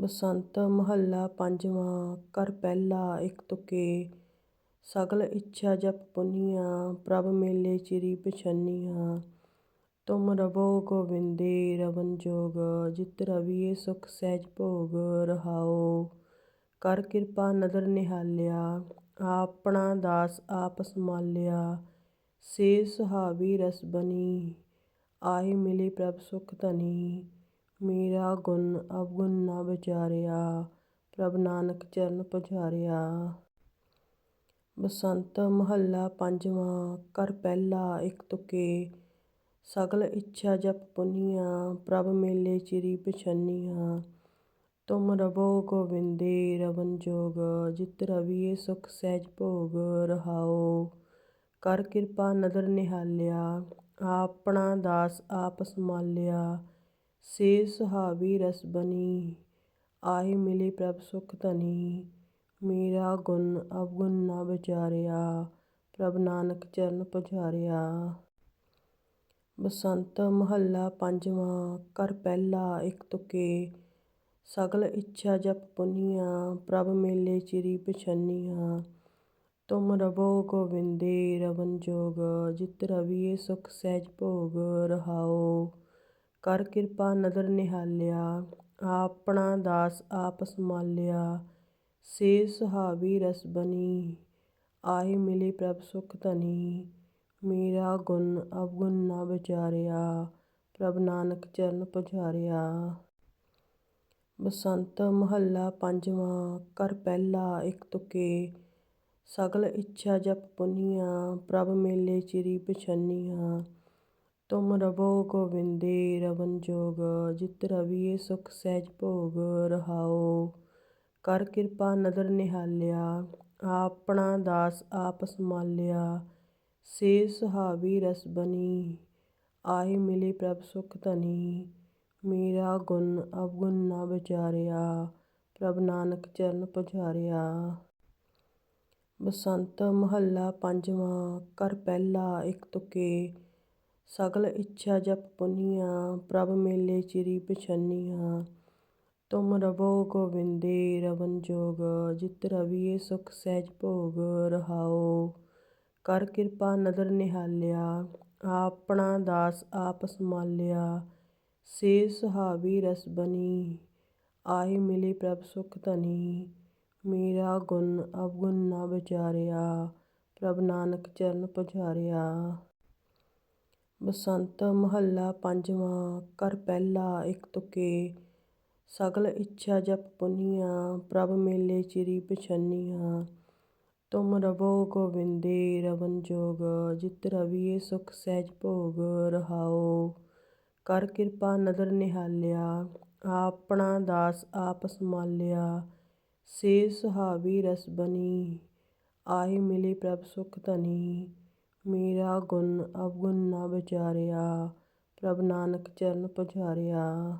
ਬਸੰਤ ਮਹੱਲਾ ਪੰਜਵਾਂ ਘਰ ਪਹਿਲਾ ਇਕ ਤੁਕੇ। ਸਗਲ ਇੱਛਾ ਜਪ ਪੁੰਨੀਆਂ, ਪ੍ਰਭ ਮੇਲੇ ਚਿਰੀ ਪਛੰਨੀਆਂ। ਤੁਮ ਰਵੋ ਗੋਬਿੰਦੇ ਰਵਨ ਜੋਗ, ਜਿਤ ਰਵੀਏ ਸੁਖ ਸਹਿਜ ਭੋਗ ਰਹਾਓ। ਕਰ ਕਿਰਪਾ ਨਦਰ ਨਿਹਾਲਿਆ, ਆਪਣਾ ਦਾਸ ਆਪ ਸੰਭਾਲਿਆ। ਸੇ ਸੁਹਾਵੀ ਰਸ ਬਨੀ, ਆਏ ਮਿਲੇ ਪ੍ਰਭ ਸੁਖ ਧਨੀ। ਮੇਰਾ ਗੁਣ ਅਵਗੁਣ ਨਾ ਵਿਚਾਰਿਆ, ਪ੍ਰਭ ਨਾਨਕ ਚਰਨ ਪਝਾਰਿਆ ਬਸੰਤ ਮਹੱਲਾ ਪੰਜਵਾਂ, ਕਰ ਪਹਿਲਾ ਇਕ ਤੁਕੇ, ਸਗਲ ਇੱਛਾ ਜਪ ਪੁੰਨੀਆਂ, ਪ੍ਰਭ ਮੇਲੇ ਚਿਰੀ ਪਛੰਨੀਆਂ। ਤੁਮ ਰਵੋ ਗੋਵਿੰਦੇ ਰਵਨ ਜੋਗ, ਜਿਤ ਰਵੀਏ ਸੁਖ ਸਹਿਜ ਭੋਗ ਰਹਾਓ। ਕਰ ਕਿਰਪਾ ਨਦਰ ਨਿਹਾਲਿਆ, ਆਪਣਾ ਦਾਸ ਆਪ ਸੰਭਾਲਿਆ। ਸੇ ਸੁਹਾਵੀ ਰਸ ਬਨੀ, ਆਏ ਮਿਲੇ ਪ੍ਰਭ ਸੁਖ ਧਨੀ। ਮੇਰਾ ਗੁਣ ਅਵਗੁਣ ਨਾ ਵਿਚਾਰਿਆ, ਪ੍ਰਭ ਨਾਨਕ ਚਰਨ ਪਝਾਰਿਆ ਬਸੰਤ ਮਹੱਲਾ ਪੰਜਵਾਂ, ਕਰ ਪਹਿਲਾ ਇਕ ਤੁਕੇ। ਸਗਲ ਇੱਛਾ ਜਪ ਪੁਨੀਆਂ, ਪ੍ਰਭ ਮੇਲੇ ਚਿਰੀ ਪਛੰਨੀਆਂ। ਤੁਮ ਰਵੋ ਗੋਬਿੰਦੇ ਰਵਨ ਜੋਗ, ਜਿਤ ਰਵੀਏ ਸੁਖ ਸਹਿਜ ਭੋਗ ਰਹਾਓ। ਕਰ ਕਿਰਪਾ ਨਦਰ ਨਿਹਾਲਿਆ, ਆਪਣਾ ਦਾਸ ਆਪ ਸੰਭਾਲਿਆ, ਸੇ ਸੁਹਾਵੀ ਰਸ ਬਨੀ ਆਏ ਮਿਲੇ ਪ੍ਰਭ ਸੁਖ ਧਨੀ, ਮੇਰਾ ਗੁਣ ਅਵਗੁਣ ਨਾ ਵਿਚਾਰਿਆ, ਪ੍ਰਭ ਨਾਨਕ ਚਰਨ ਪਝਾਰਿਆ ਬਸੰਤ ਮਹੱਲਾ ਪੰਜਵਾਂ, ਕਰ ਪਹਿਲਾ ਇੱਕ ਤੁਕੇ, ਸਗਲ ਇੱਛਾ ਜਪ ਪੁੰਨੀਆਂ, ਪ੍ਰਭ ਮੇਲੇ ਚਿਰੀ ਪਛੰਨੀਆਂ। ਤੁਮ ਰਵੋ ਗੋਬਿੰਦੇ ਰਵਨ ਜੋਗ, ਜਿਤ ਰਵੀਏ ਸੁਖ ਸਹਿਜ ਭੋਗ ਰਹਾਓ। ਕਰ ਕਿਰਪਾ ਨਦਰ ਨਿਹਾਲਿਆ, ਆਪਣਾ ਦਾਸ ਆਪ ਸੰਭਾਲਿਆ। ਸੇ ਸੁਹਾਵੀ ਰਸ ਬਨੀ, ਆਏ ਮਿਲੇ ਪ੍ਰਭ ਸੁਖ ਧਨੀ। ਮੇਰਾ ਗੁਣ ਅਵਗੁਣ ਨਾ ਵਿਚਾਰਿਆ, ਪ੍ਰਭ ਨਾਨਕ ਚਰਨ ਪਝਾਰਿਆ ਬਸੰਤ ਮਹੱਲਾ ਪੰਜਵਾਂ, ਕਰ ਪਹਿਲਾ ਇੱਕ ਤੁਕੇ। ਸਗਲ ਇੱਛਾ ਜਪ ਪੁੰਨੀਆਂ, ਪ੍ਰਭ ਮੇਲੇ ਚਿਰੀ ਪਛੰਨੀਆਂ। ਤੁਮ ਰਵੋ ਗੋਬਿੰਦੇ ਰਵਨ ਜੋਗ, ਜਿਤ ਰਵੀਏ ਸੁਖ ਸਹਿਜ ਭੋਗ ਰਹਾਓ। ਕਰ ਕਿਰਪਾ ਨਦਰ ਨਿਹਾਲਿਆ, ਆਪਣਾ ਦਾਸ ਆਪ ਸੰਭਾਲਿਆ। ਸੇ ਸੁਹਾਵੀ ਰਸ ਬਨੀ ਆਏ ਮਿਲੇ ਪ੍ਰਭ ਸੁਖ ਧਨੀ। ਮੇਰਾ ਗੁਣ ਅਵਗੁਣ ਨਾ ਵਿਚਾਰਿਆ, ਪ੍ਰਭ ਨਾਨਕ ਚਰਨ ਪਝਾਰਿਆ ਬਸੰਤ ਮਹੱਲਾ ਪੰਜਵਾਂ, ਕਰ ਪਹਿਲਾ ਇਕ ਤੁਕੇ। ਸਗਲ ਇੱਛਾ ਜਪ ਪੁੰਨੀਆਂ, ਪ੍ਰਭ ਮੇਲੇ ਚਿਰੀ ਪਛੰਨੀਆਂ। ਤੁਮ ਰਵੋ ਗੋਬਿੰਦੇ ਰਵਨ ਜੋਗ, ਜਿਤ ਰਵੀਏ ਸੁਖ ਸਹਿਜ ਭੋਗ ਰਹਾਓ। ਕਰ ਕਿਰਪਾ ਨਦਰ ਨਿਹਾਲਿਆ, ਆਪਣਾ ਦਾਸ ਆਪ ਸੰਭਾਲਿਆ। ਸੇ ਸੁਹਾਵੀ ਰਸ ਬਣੀ ਆਏ ਮਿਲੇ ਪ੍ਰਭ ਸੁਖ ਧਨੀ। ਮੇਰਾ ਗੁਣ ਅਵਗੁਣ ਨਾ ਵਿਚਾਰਿਆ ਪ੍ਰਭ ਨਾਨਕ ਚਰਨ ਪਝਾਰਿਆ